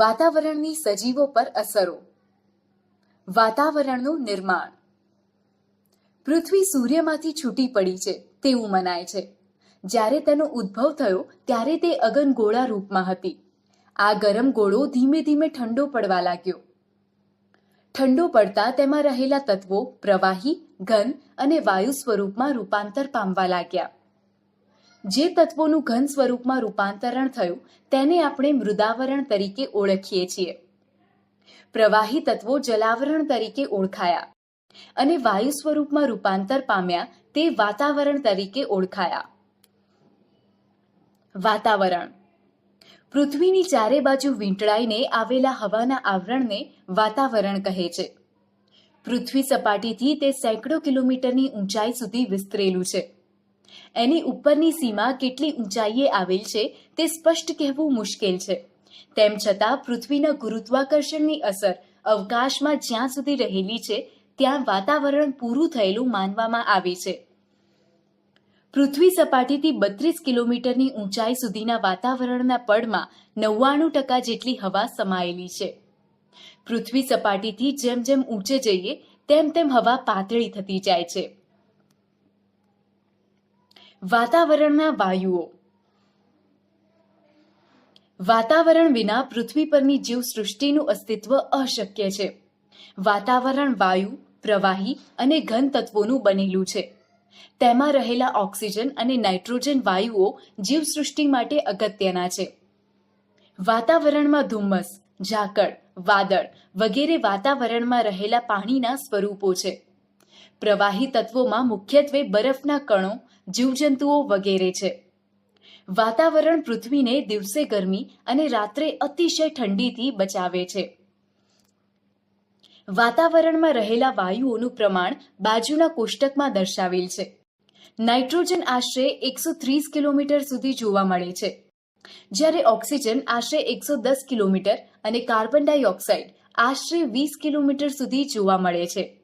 વાતાવરણની સજીવો પર અસરો. વાતાવરણનું નિર્માણ. પૃથ્વી સૂર્યમાંથી છૂટી પડી છે, તેવું મનાય છે. જ્યારે તેનો ઉદ્ભવ થયો, ત્યારે તે અગનગોળા રૂપમાં હતી. આ ગરમ ગોળો ધીમે ધીમે ઠંડો પડવા લાગ્યો. ઠંડો પડતા તેમાં રહેલા તત્વો પ્રવાહી, ઘન અને વાયુ સ્વરૂપમાં રૂપાંતર પામવા લાગ્યા. જે તત્વોનું ઘન સ્વરૂપમાં રૂપાંતરણ થયું, તેને આપણે મૃદાવરણ તરીકે ઓળખીએ છીએ. પ્રવાહી તત્વો જલાવરણ તરીકે ઓળખાયા અને વાયુ સ્વરૂપમાં રૂપાંતર પામ્યા તે વાતાવરણ તરીકે ઓળખાયા. વાતાવરણ. પૃથ્વીની ચારે બાજુ વીંટળાઈને આવેલા હવાના આવરણને વાતાવરણ કહે છે. પૃથ્વી સપાટીથી તે સેંકડો કિલોમીટરની ઊંચાઈ સુધી વિસ્તરેલું છે. એની ઉપરની સીમા કેટલી ઊંચાઈએ આવેલ છે તે સ્પષ્ટ કહેવું મુશ્કેલ છે. તેમ છતાં પૃથ્વીના ગુરુત્વાકર્ષણની અસર અવકાશમાં જ્યાં સુધી રહેલી છે, ત્યાં વાતાવરણ પૂરું થયેલું માનવામાં આવે છે. પૃથ્વી સપાટીથી બત્રીસ કિલોમીટરની ઊંચાઈ સુધીના વાતાવરણના પડમાં નવ્વાણું ટકા જેટલી હવા સમાયેલી છે. પૃથ્વી સપાટીથી જેમ જેમ ઊંચે જઈએ, તેમ તેમ હવા પાતળી થતી જાય છે. વાતાવરણના વાયુઓ. વાતાવરણ વિના પૃથ્વી પરની જીવસૃષ્ટિનું અસ્તિત્વ અશક્ય છે. વાતાવરણ વાયુ, પ્રવાહી અને ઘન તત્વોનું બનેલું છે. તેમાં રહેલા ઓક્સિજન અને નાઇટ્રોજન વાયુઓ જીવસૃષ્ટિ માટે અગત્યના છે. વાતાવરણમાં ધુમ્મસ, ઝાકળ, વાદળ વગેરે વાતાવરણમાં રહેલા પાણીના સ્વરૂપો છે. પ્રવાહી તત્વોમાં મુખ્યત્વે બરફના કણો જીવજંતુઓ વગેરે છે. વાતાવરણ પૃથ્વીને દિવસે ગરમી અને રાત્રે અતિશય ઠંડીથી બચાવે છે. વાતાવરણમાં રહેલા વાયુઓનું પ્રમાણ બાજુના કોષ્ટકમાં દર્શાવેલ છે. નાઇટ્રોજન આશરે એકસો ત્રીસ કિલોમીટર સુધી જોવા મળે છે. જ્યારે ઓક્સિજન આશરે એકસો દસ કિલોમીટર અને કાર્બન ડાયોક્સાઇડ આશરે વીસ કિલોમીટર સુધી જોવા મળે છે.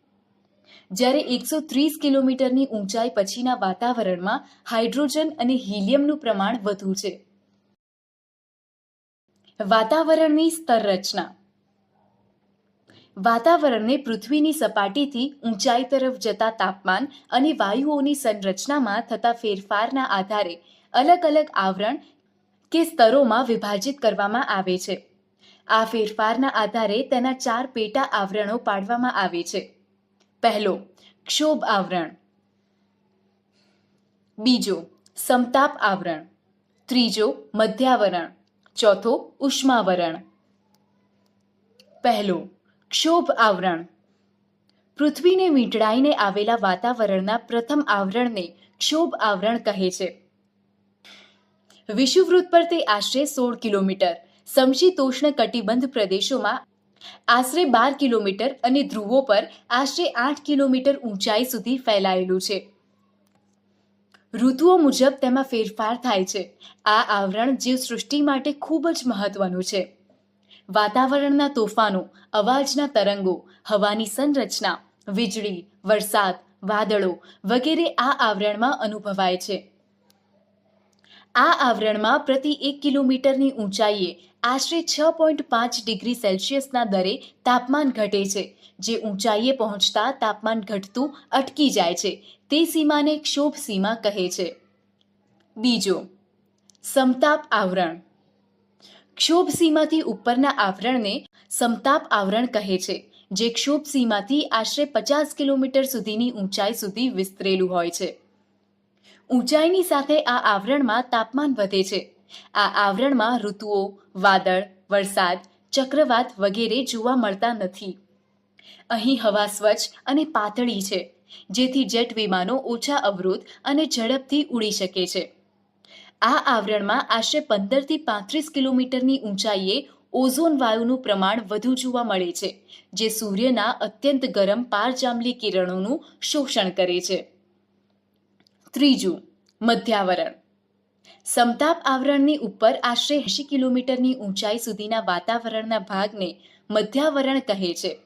જ્યારે એકસો ત્રીસ કિલોમીટરની ઊંચાઈ પછીના વાતાવરણમાં હાઇડ્રોજન અને હિલિયમનું પ્રમાણ વધુ છે. વાતાવરણની સ્તર રચના વાતાવરણને પૃથ્વીની સપાટીથી ઊંચાઈ તરફ જતા તાપમાન અને વાયુઓની સંરચનામાં થતા ફેરફારના આધારે અલગ અલગ આવરણ કે સ્તરોમાં વિભાજિત કરવામાં આવે છે. આ ફેરફારના આધારે તેના ચાર પેટા આવરણો પાડવામાં આવે છે. પહેલો, ક્ષોભ આવરણ. બીજો, સમતાપ આવરણ. ત્રીજો, મધ્યાવરણ. ચોથો, ઉષ્માવરણ. પહેલો, ક્ષોભ આવરણ. પૃથ્વીને વીંટળાઈને આવેલા વાતાવરણના પ્રથમ આવરણને ક્ષોભ આવરણ કહે છે. વિષુવવૃત્ત પર તે આશરે સોળ કિલોમીટર, સમશીતોષ્ણ કટિબંધ પ્રદેશોમાં આશરે બાર કિલોમીટર અને ધ્રુવો પર આશરે આઠ કિલોમીટર ઊંચાઈ સુધી ફેલાયેલું છે. ઋતુઓ મુજબ તેમાં ફેરફાર થાય છે. આ આવરણ જીવસૃષ્ટિ માટે ખૂબ જ મહત્વનું છે. વાતાવરણના તોફાનો, અવાજના તરંગો, હવાની સંરચના, વીજળી, વરસાદ, વાદળો વગેરે આ આવરણમાં અનુભવાય છે. આ આવરણમાં પ્રતિ એક કિલોમીટરની ઊંચાઈએ આશરે છ પોઈન્ટ પાંચ ડિગ્રી સેલ્સિયસના દરે તાપમાન ઘટે છે. જે ઊંચાઈએ પહોંચતા તાપમાન ઘટતું અટકી જાય છે. તે સીમાને ક્ષોભ સીમા કહે છે. બીજો, સમતાપ આવરણ. ક્ષોભ સીમાથી ઉપરના આવરણને સમતાપ આવરણ કહે છે, જે ક્ષોભ સીમાથી આશરે પચાસ કિલોમીટર સુધીની ઊંચાઈ સુધી વિસ્તરેલું હોય છે. ઊંચાઈની સાથે આ આવરણમાં તાપમાન વધે છે. આ આવરણમાં ઋતુઓ, વાદળ, વરસાદ, ચક્રવાત વગેરે જોવા મળતા નથી. અહીં હવા સ્વચ્છ અને પાતળી છે, જેથી જેટ વિમાનો ઓછા અવરોધ અને ઝડપથી ઉડી શકે છે. આ આવરણમાં આશરે પંદરથી પાંત્રીસ કિલોમીટરની ઊંચાઈએ ઓઝોન વાયુનું પ્રમાણ વધુ જોવા મળે છે, જે સૂર્યના અત્યંત ગરમ પારજાંબલી કિરણોનું શોષણ કરે છે. ત્રીજું, મધ્યાવરણ. સમતાપ આવરણની ઉપર આશરે એંશી કિલોમીટરની ઊંચાઈ સુધીના વાતાવરણના ભાગને મધ્યાવરણ કહે છે.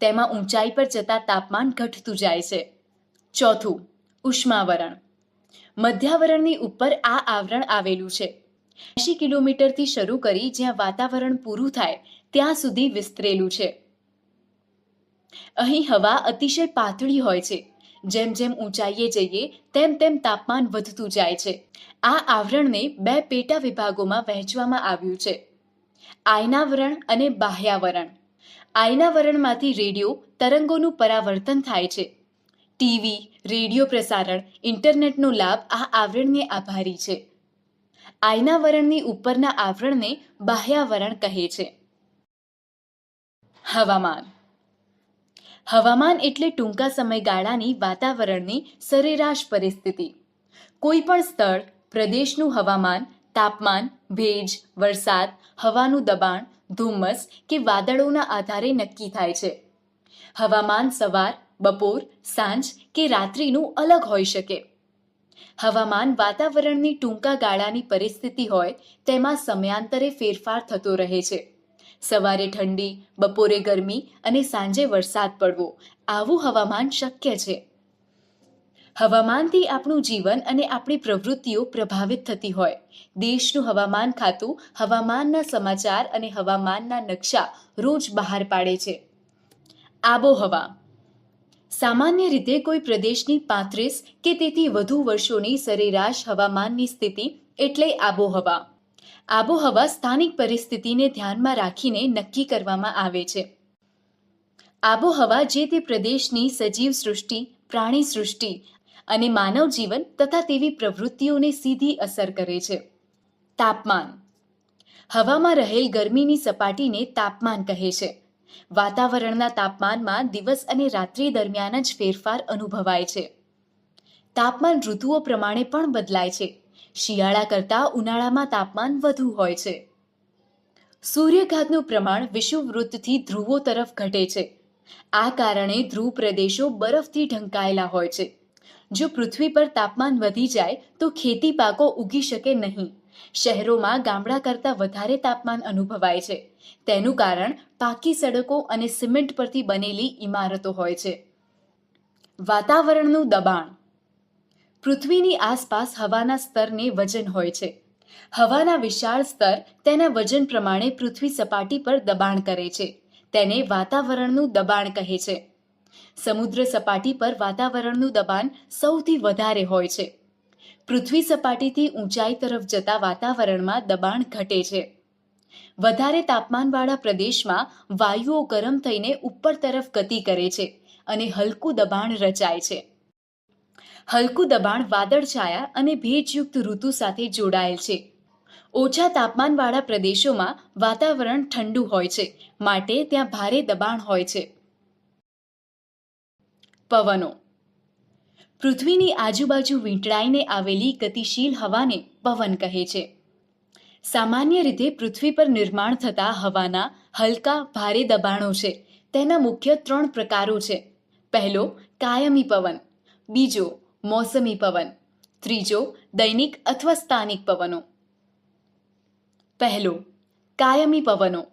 તેમાં ઊંચાઈ પર જતા તાપમાન ઘટતું જાય છે. ચોથું, ઉષ્માવરણ. મધ્યાવરણની ઉપર આ આવરણ આવેલું છે. એંશી કિલોમીટરથી શરૂ કરી જ્યાં વાતાવરણ પૂરું થાય, ત્યાં સુધી વિસ્તરેલું છે. અહીં હવા અતિશય પાતળી હોય છે. જેમ જેમ ઊંચાઈએ જઈએ, તેમ તેમ તાપમાન વધતું જાય છે. આ આવરણને બે પેટા વિભાગોમાં વહેંચવામાં આવ્યું છે. આયનાવરણ અને બાહ્યાવરણ. આયનાવરણમાંથી રેડિયો તરંગોનું પરાવર્તન થાય છે. ટીવી, રેડિયો પ્રસારણ, ઇન્ટરનેટનો લાભ આ આવરણને આભારી છે. આયનાવરણની ઉપરના આવરણને બાહ્યાવરણ કહે છે. હવામાન. હવામાન એટલે ટૂંકા સમયગાળાની વાતાવરણની સરેરાશ પરિસ્થિતિ. કોઈ પણ સ્થળ, પ્રદેશનું હવામાન, તાપમાન, ભેજ, વરસાદ, હવાનું દબાણ, ધુમ્મસ કે વાદળોના આધારે નક્કી થાય છે. હવામાન સવાર, બપોર, સાંજ કે રાત્રિનું અલગ હોઈ શકે. હવામાન વાતાવરણની ટૂંકા ગાળાની પરિસ્થિતિ હોય, તેમાં સમયાંતરે ફેરફાર થતો રહે છે. સવારે ઠંડી, બપોરે ગરમી અને સાંજે વરસાદ પડવો, આવું હવામાન શક્ય છે. હવામાનથી આપણું જીવન અને આપણી પ્રવૃત્તિઓ પ્રભાવિત થતી હોય. દેશનું હવામાન ખાતું, હવામાનના સમાચાર અને હવામાનના નકશા રોજ બહાર પાડે છે. આબોહવા. સામાન્ય રીતે કોઈ પ્રદેશની પાંત્રીસ કે તેથી વધુ વર્ષોની સરેરાશ હવામાનની સ્થિતિ એટલે આબોહવા. આબોહવા સ્થાનિક પરિસ્થિતિને ધ્યાનમાં રાખીને નક્કી કરવામાં આવે છે. આબોહવા જે તે પ્રદેશની સજીવ સૃષ્ટિ, પ્રાણી સૃષ્ટિ અને માનવ જીવન તથા તેવી પ્રવૃત્તિઓને સીધી અસર કરે છે. તાપમાન. હવામાં રહેલ ગરમીની સપાટીને તાપમાન કહે છે. વાતાવરણના તાપમાનમાં દિવસ અને રાત્રિ દરમિયાન જ ફેરફાર અનુભવાય છે. તાપમાન ઋતુઓ પ્રમાણે પણ બદલાય છે. શિયાળા કરતાં ઉનાળામાં તાપમાન વધુ હોય છે. સૂર્યઘાતનું પ્રમાણ વિષુવવૃત્તથી ધ્રુવો તરફ ઘટે છે. આ કારણે ધ્રુવ પ્રદેશો બરફથી ઢંકાયેલા હોય છે. જો પૃથ્વી પર તાપમાન વધી જાય, તો ખેતી પાકો ઉગી શકે નહીં. શહેરોમાં ગામડા કરતાં વધારે તાપમાન અનુભવાય છે. તેનું કારણ પાકી સડકો અને સિમેન્ટ પરથી બનેલી ઇમારતો હોય છે. વાતાવરણનું દબાણ. પૃથ્વીની આસપાસ હવાના સ્તરને વજન હોય છે. હવાના વિશાળ સ્તર તેના વજન પ્રમાણે પૃથ્વી સપાટી પર દબાણ કરે છે. તેને વાતાવરણનું દબાણ કહે છે. સમુદ્ર સપાટી પર વાતાવરણનું દબાણ સૌથી વધારે હોય છે. પૃથ્વી સપાટીથી ઊંચાઈ તરફ જતા વાતાવરણમાં દબાણ ઘટે છે. વધારે તાપમાનવાળા પ્રદેશમાં વાયુઓ ગરમ થઈને ઉપર તરફ ગતિ કરે છે અને હલકું દબાણ રચાય છે. હલકું દબાણ વાદળછાયા અને ભેજયુક્ત ઋતુ સાથે જોડાયેલ છે. ઓછા તાપમાનવાળા પ્રદેશોમાં વાતાવરણ ઠંડુ હોય છે, માટે ત્યાં ભારે દબાણ હોય છે. પવનો. પૃથ્વીની આજુબાજુ વીંટળાઈને આવેલી ગતિશીલ હવાને પવન કહે છે. સામાન્ય રીતે પૃથ્વી પર નિર્માણ થતા હવાના હલકા, ભારે દબાણો છે. તેના મુખ્ય ત્રણ પ્રકારો છે. પહેલો, કાયમી પવન. બીજો મોસમી પવન, ત્રીજો દૈનિક અથવા સ્થાનિક પવનો. પહેલો, કાયમી પવનો.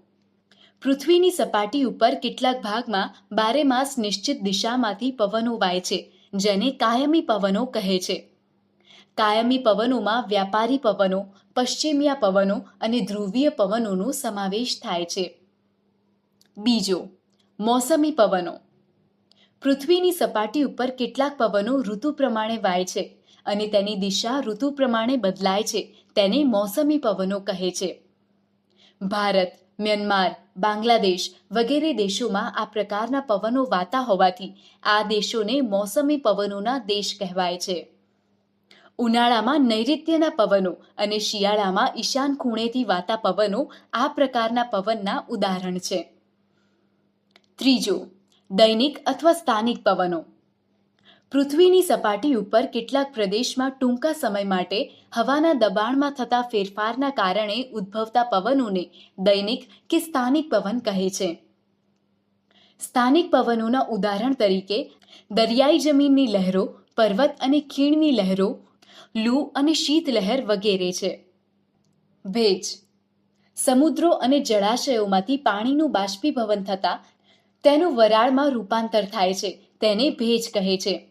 પૃથ્વીની સપાટી ઉપર કેટલાક ભાગમાં બારે માસ નિશ્ચિત દિશામાંથી પવનો વાય છે, જેને કાયમી પવનો કહે છે. કાયમી પવનોમાં વ્યાપારી પવનો, પશ્ચિમિયા પવનો અને ધ્રુવીય પવનોનો સમાવેશ થાય છે. બીજો, મોસમી પવનો. પૃથ્વીની સપાટી ઉપર કેટલાક પવનો ઋતુ પ્રમાણે વાય છે અને તેની દિશા ઋતુ પ્રમાણે બદલાય છે. તેને મોસમી પવનો કહે છે. ભારત, મ્યાનમાર, બાંગ્લાદેશ વગેરે દેશોમાં આ પ્રકારના પવનો વાતા હોવાથી આ દેશોને મોસમી પવનોના દેશ કહેવાય છે. ઉનાળામાં નૈઋત્યના પવનો અને શિયાળામાં ઈશાન ખૂણેથી વાતા પવનો આ પ્રકારના પવનના ઉદાહરણ છે. ત્રીજો દૈનિક અથવા સ્થાનિક પવનો. પૃથ્વીની સપાટી ઉપર કેટલાક પ્રદેશમાં ટૂંકા સમય માટે હવાના દબાણમાં થતા ફેરફારના કારણે ઉદ્ભવતા પવનોને દૈનિક કે સ્થાનિક પવન કહે છે. સ્થાનિક પવનોના ઉદાહરણ તરીકે, દરિયાઈ જમીનની લહેરો, પર્વત અને ખીણની લહેરો, લૂ અને શીતલહેર વગેરે છે. ભેજ. સમુદ્રો અને જળાશયોમાંથી પાણીનું બાષ્પીભવન થતાં તેનું વરાળમાં રૂપાંતર થાય છે, તેને ભેજ કહે છે.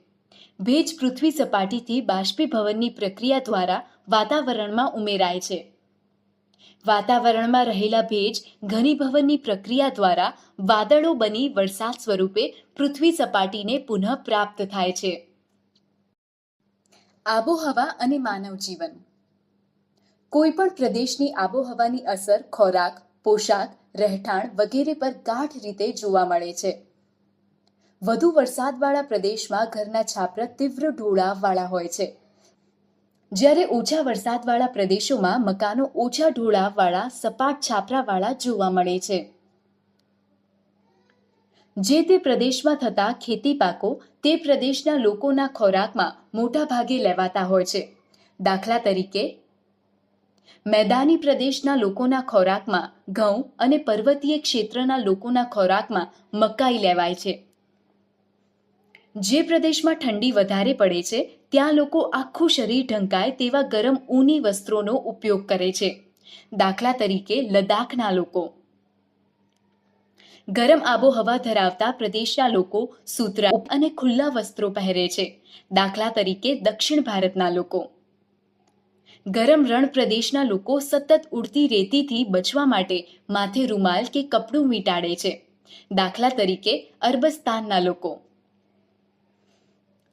ભેજ પૃથ્વી સપાટીથી બાષ્પીભવનની પ્રક્રિયા દ્વારા વાતાવરણમાં ઉમેરાય છે. વાતાવરણમાં રહેલા ભેજ ઘનીભવનની પ્રક્રિયા દ્વારા વાદળો બની વરસાદ સ્વરૂપે પૃથ્વી સપાટીને પુનઃ પ્રાપ્ત થાય છે. આબોહવા અને માનવ જીવન. કોઈપણ પ્રદેશની આબોહવાની અસર ખોરાક, પોશાક રહેઠાણ વગેરે પર ગાઢ રીતે જોવા મળે છે. વધુ વરસાદવાળા પ્રદેશમાં ઘરના છાપરા તીવ્ર ઢોળાવવાળા હોય છે. જ્યારે ઓછા વરસાદવાળા પ્રદેશોમાં મકાનો ઓછા ઢોળાવવાળા સપાટ છાપરાવાળા જોવા મળે છે. જે તે પ્રદેશમાં થતા ખેતી પાકો તે પ્રદેશના લોકોના ખોરાકમાં મોટા ભાગે લેવાતા હોય છે. દાખલા તરીકે મેદાની પ્રદેશના લોકોના ખોરાકમાં ઘઉં અને પર્વતીય ક્ષેત્રના લોકોના ખોરાકમાં મકાઈ લેવાય છે. જે પ્રદેશમાં ઠંડી વધારે પડે છે, ત્યાં લોકો આખું શરીર ઢંકાય તેવા ગરમ ઊની વસ્ત્રોનો ઉપયોગ કરે છે. દાખલા તરીકે લદ્દાખના લોકો. ગરમ આબોહવા ધરાવતા પ્રદેશના લોકો સૂતરા અને ખુલ્લા વસ્ત્રો પહેરે છે. દાખલા તરીકે દક્ષિણ ભારતના લોકો. ગરમ રણ પ્રદેશના લોકો સતત ઉડતી રેતીથી બચવા માટે માથે રૂમાલ કે કપડું વીંટાળે છે. દાખલા તરીકે અરબસ્તાનના લોકો.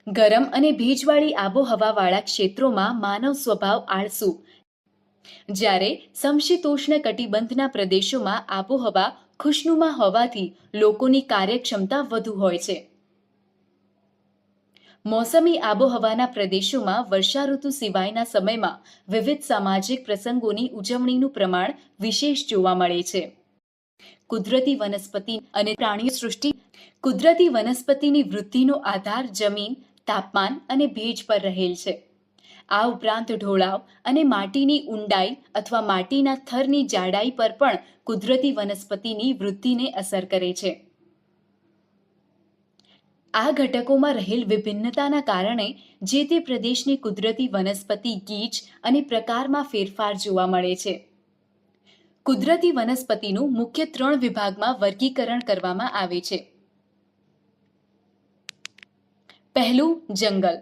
ગરમ અને ભેજવાળી આબોહવાવાળા ક્ષેત્રોમાં માનવ સ્વભાવ આળસુ. જ્યારે સમશીતોષ્ણ કટિબંધના પ્રદેશોમાં આબોહવા ખુશનુમા હોવાથી લોકોની કાર્યક્ષમતા વધુ હોય છે. મોસમી આબોહવાના પ્રદેશોમાં વર્ષા ઋતુ સિવાયના સમયમાં વિવિધ સામાજિક પ્રસંગોની ઉજવણીનું પ્રમાણ વિશેષ જોવા મળે છે. કુદરતી વનસ્પતિ અને પ્રાણીઓ સૃષ્ટિ. કુદરતી વનસ્પતિની વૃદ્ધિનો આધાર જમીન, તાપમાન અને ભેજ પર રહેલ છે. આ ઉપરાંત ઢોળાવ અને માટીની ઊંડાઈ અથવા માટીના થરની જાડાઈ પર પણ કુદરતી વનસ્પતિની વૃદ્ધિને અસર કરે છે. આ ઘટકોમાં રહેલ વિભિન્નતાના કારણે જે તે પ્રદેશની કુદરતી વનસ્પતિ ગીચ અને પ્રકારમાં ફેરફાર જોવા મળે છે. કુદરતી વનસ્પતિનું મુખ્ય ત્રણ વિભાગમાં વર્ગીકરણ કરવામાં આવે છે. પહેલું, જંગલ.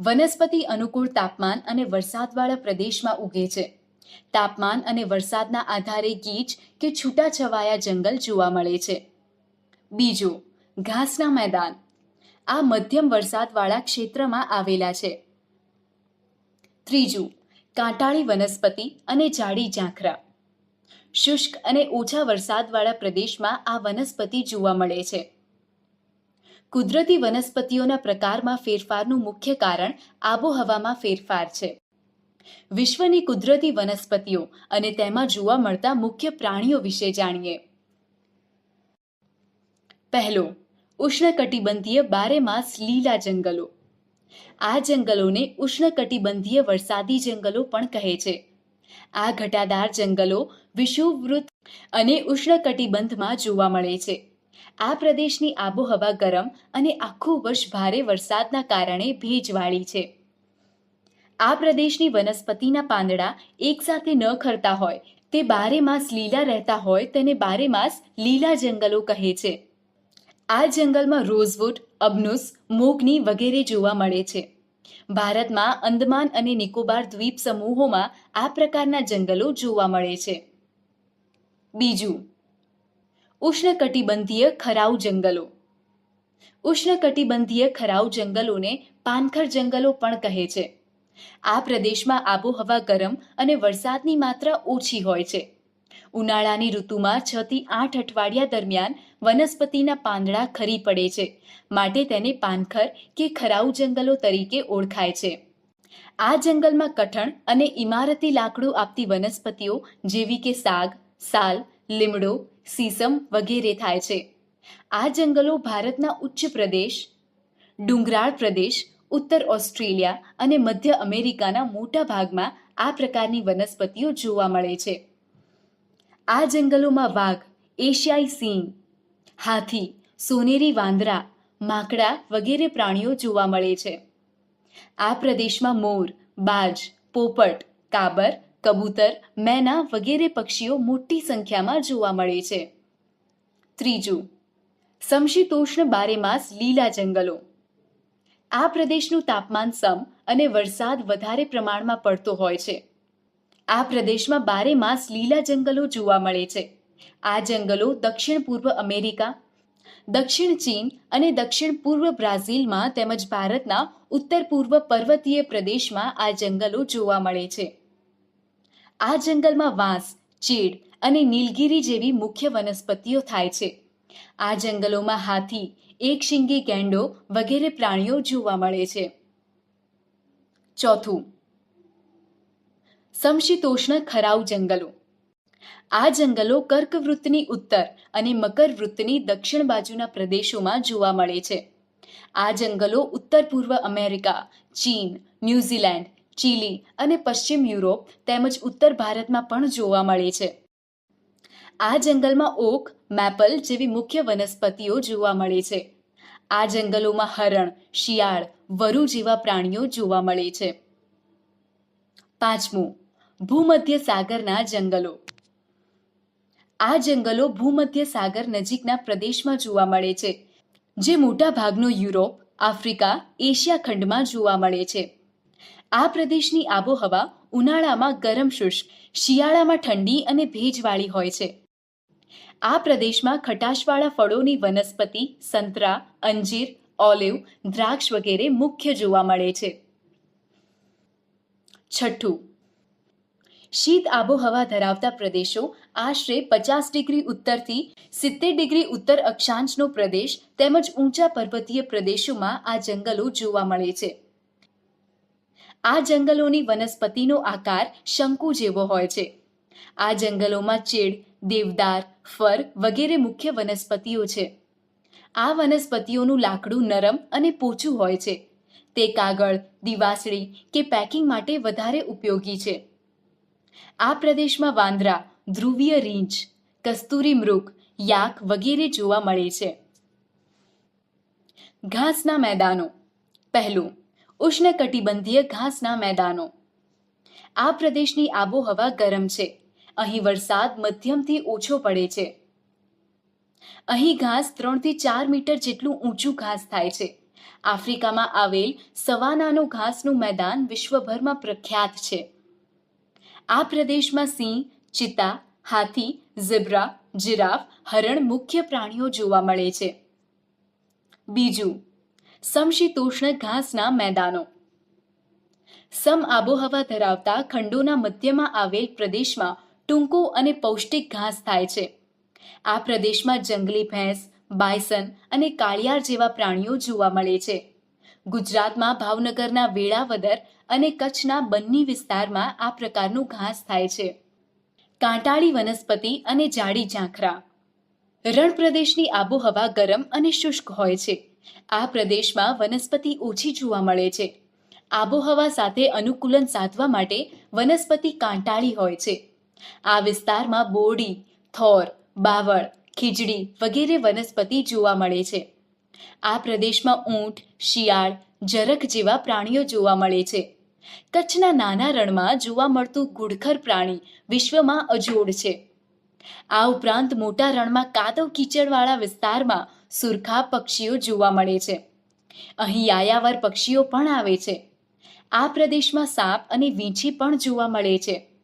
વનસ્પતિ અનુકૂળ તાપમાન અને વરસાદવાળા પ્રદેશમાં ઉગે છે. તાપમાન અને વરસાદના આધારે ગીચ કે છૂટાછવાયા જંગલ જોવા મળે છે. બીજું ઘાસના મેદાન. આ મધ્યમ વરસાદવાળા ક્ષેત્રમાં આવેલા છે. ત્રીજું, કાંટાળી વનસ્પતિ અને જાડી ઝાંખરા. શુષ્ક અને ઓછા વરસાદવાળા પ્રદેશમાં આ વનસ્પતિ જોવા મળે છે. કુદરતી વનસ્પતિઓના પ્રકારમાં ફેરફારનું મુખ્ય કારણ આબોહવામાં ફેરફાર છે. વિશ્વની કુદરતી વનસ્પતિઓ અને તેમાં જોવા મળતા મુખ્ય પ્રાણીઓ વિશે જાણીએ. પહેલો ઉષ્ણકટિબંધીય બારેમાસ લીલા જંગલો. આ જંગલોને ઉષ્ણકટિબંધીય વરસાદી જંગલો પણ કહે છે. આ ઘટાદાર જંગલો વિષુવવૃત્ત અને ઉષ્ણકટિબંધમાં જોવા મળે છે. આ પ્રદેશની આબોહવા ગરમ અને આખું વર્ષ ભારે વરસાદના કારણે ભેજવાળી છે. આ પ્રદેશની વનસ્પતિના પાંદડા એકસાથે ન ખરતા હોય, તે બારે માસ લીલા રહેતા હોય તેને બારે માસ લીલા જંગલો કહે છે. આ જંગલમાં રોઝવુડ, અબનુસ, મોગની વગેરે જોવા મળે છે. ભારતમાં અંદમાન અને નિકોબાર દ્વીપ સમૂહોમાં આ પ્રકારના જંગલો જોવા મળે છે. બીજું, ઉષ્ણકટિબંધીય ખરાઉ જંગલો. ઉષ્ણકટિબંધીય ખરાઉ જંગલોને પાનખર જંગલો પણ કહે છે. આ પ્રદેશમાં આબોહવા ગરમ અને વરસાદની માત્રા ઓછી હોય છે. ઉનાળાની ઋતુમાં છ થી આઠ અઠવાડિયા દરમિયાન વનસ્પતિના પાંદડા ખરી પડે છે. માટે તેને પાનખર કે ખરાઉ જંગલો તરીકે ઓળખાય છે. આ જંગલમાં કઠણ અને ઇમારતી લાકડું આપતી વનસ્પતિઓ જેવી કે સાગ, સાલ, લીમડો, સીસમ વગેરે થાય છે. આ જંગલો ભારતના ઉચ્ચ પ્રદેશ, ડુંગરાળ પ્રદેશ, ઉત્તર ઓસ્ટ્રેલિયા અને મધ્ય અમેરિકાના મોટા ભાગમાં આ પ્રકારની વનસ્પતિઓ જોવા મળે છે. આ જંગલોમાં વાઘ, એશિયાઈ સિંહ, હાથી, સોનેરી વાંદરા, માકડા વગેરે પ્રાણીઓ જોવા મળે છે. આ પ્રદેશમાં મોર, બાજ, પોપટ, કાબર, કબૂતર, મેના વગેરે પક્ષીઓ મોટી સંખ્યામાં જોવા મળે છે. ત્રીજું, સમશીતોષ્ણ બારેમાસ લીલા જંગલો. આ પ્રદેશનું તાપમાન સમ અને વરસાદ વધારે પ્રમાણમાં પડતો હોય છે. આ પ્રદેશમાં બારે માસ લીલા જંગલો જોવા મળે છે. આ જંગલો દક્ષિણ પૂર્વ અમેરિકા, દક્ષિણ ચીન અને દક્ષિણ પૂર્વ બ્રાઝિલમાં તેમજ ભારતના ઉત્તર પૂર્વ પર્વતીય પ્રદેશમાં આ જંગલો જોવા મળે છે. આ જંગલમાં વાંસ, ચીડ અને નીલગિરી જેવી મુખ્ય વનસ્પતિઓ થાય છે. આ જંગલોમાં હાથી, એક શિંગી ગેંડો વગેરે પ્રાણીઓ જોવા મળે છે. ચોથું સમશીતોષ્ણ ખરાવ જંગલો. આ જંગલો કર્કવૃત્તની ઉત્તર અને મકર વૃત્તની દક્ષિણ બાજુના પ્રદેશોમાં જોવા મળે છે. આ જંગલો ઉત્તર પૂર્વ અમેરિકા, ચીન, ન્યૂઝીલેન્ડ, ચીલી અને પશ્ચિમ યુરોપ તેમજ ઉત્તર ભારતમાં પણ જોવા મળે છે. આ જંગલમાં ઓક, મેપલ જેવી મુખ્ય વનસ્પતિઓ જોવા મળે છે. આ જંગલોમાં હરણ, શિયાળ, વરુ જેવા પ્રાણીઓ જોવા મળે છે. પાંચમું ભૂમધ્ય સાગરના જંગલો. આ જંગલો ભૂમધ્ય સાગર નજીકના પ્રદેશમાં જોવા મળે છે, જે મોટા ભાગનો યુરોપ, આફ્રિકા, એશિયા ખંડમાં જોવા મળે છે. આ પ્રદેશની આબોહવા ઉનાળામાં ગરમ શુષ્ક, શિયાળામાં ઠંડી અને ભેજવાળી હોય છે. આ પ્રદેશમાં ખટાશવાળા ફળોની વનસ્પતિ, સંતરા, અંજીર, ઓલિવ, દ્રાક્ષ વગેરે મુખ્ય જોવા મળે છે. છઠ્ઠું શીત આબોહવા ધરાવતા પ્રદેશો આશરે પચાસ ડિગ્રી ઉત્તરથી સિત્તેર ડિગ્રી ઉત્તર અક્ષાંશનો પ્રદેશ તેમજ ઊંચા પર્વતીય પ્રદેશોમાં આ જંગલો જોવા મળે છે. આ જંગલોની વનસ્પતિનો આકાર શંકુ જેવો હોય છે. આ જંગલોમાં ચેડ, દેવદાર, ફર વગેરે મુખ્ય વનસ્પતિઓ છે. આ વનસ્પતિઓનું લાકડું નરમ અને પોચું હોય છે. તે કાગળ, દિવાસળી કે પેકિંગ માટે વધારે ઉપયોગી છે. આ પ્રદેશમાં વાંદરા, ધ્રુવીય રીંછ, કસ્તુરી મૃગ, યાક વગેરે જોવા મળે છે. ઘાસના મેદાનો. પહેલું, ઉષ્ણકટિબંધીય ઘાસના મેદાનો. આ પ્રદેશની આબોહવા ગરમ છે. અહીં વરસાદ મધ્યમથી ઓછો પડે છે. અહીં ઘાસ ત્રણથી ચાર મીટર જેટલું ઊંચું ઘાસ થાય છે. આફ્રિકામાં આવેલ સવાનાનું ઘાસનું મેદાન વિશ્વભરમાં પ્રખ્યાત છે. આ પ્રદેશમાં સિંહ ચિત્તા હાથી, ઝીબ્રા, જિરાફ, હરણ મુખ્ય પ્રાણીઓ જોવા મળે છે. બીજું, સમશીતોષ્ણ ઘાસના મેદાનો. સમ આબોહવા ધરાવતા ખંડોના મધ્યમાં આવેલ પ્રદેશમાં ટૂંકો અને પૌષ્ટિક ઘાસ થાય છે. આ પ્રદેશમાં જંગલી ભેંસ, બાયસન અને કાળિયાર જેવા પ્રાણીઓ જોવા મળે છે. ગુજરાતમાં ભાવનગરના વેળાવદર અને કચ્છના બન્ની વિસ્તારમાં આ પ્રકારનું ઘાસ થાય છે. કાંટાળી વનસ્પતિ અને જાડી ઝાંખરા. રણ પ્રદેશની આબોહવા ગરમ અને શુષ્ક હોય છે. આ પ્રદેશમાં વનસ્પતિ ઓછી જોવા મળે છે. આબોહવા સાથે અનુકૂલન સાધવા માટે વનસ્પતિ કાંટાળી હોય છે. આ વિસ્તારમાં બોડી, થોર, બાવળ, ખીજડી વગેરે વનસ્પતિ જોવા મળે છે. આ પ્રદેશમાં ઊંટ, શિયાળ, જરખ જેવા પ્રાણીઓ જોવા મળે છે. કચ્છના નાના રણમાં જોવા મળતું ગુડખર પ્રાણી વિશ્વમાં અજોડ છે. આ ઉપરાંત મોટા રણમાં કાદવ કીચડવાળા વિસ્તારમાં સુરખા પક્ષીઓ જોવા મળે છે. અહીં યાયાવર પક્ષીઓ પણ આવે છે. આ પ્રદેશમાં સાપ અને વીંછી પણ જોવા મળે છે.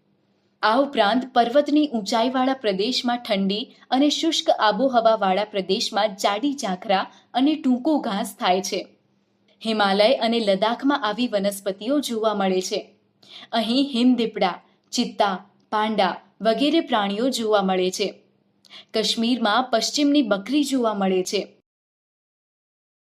આ ઉપરાંત પર્વતની ઊંચાઈવાળા પ્રદેશમાં ઠંડી અને શુષ્ક આબોહવાવાળા પ્રદેશમાં જાડી ઝાંખરા અને ટૂંકો ઘાસ થાય છે. હિમાલય અને લદ્દાખમાં આવી વનસ્પતિઓ જોવા મળે છે. અહીં હિમદીપડા, ચિત્તા, પાંડા વગેરે પ્રાણીઓ જોવા મળે છે. કાશ્મીરમાં પશ્ચિમની બકરી જોવા મળે છે.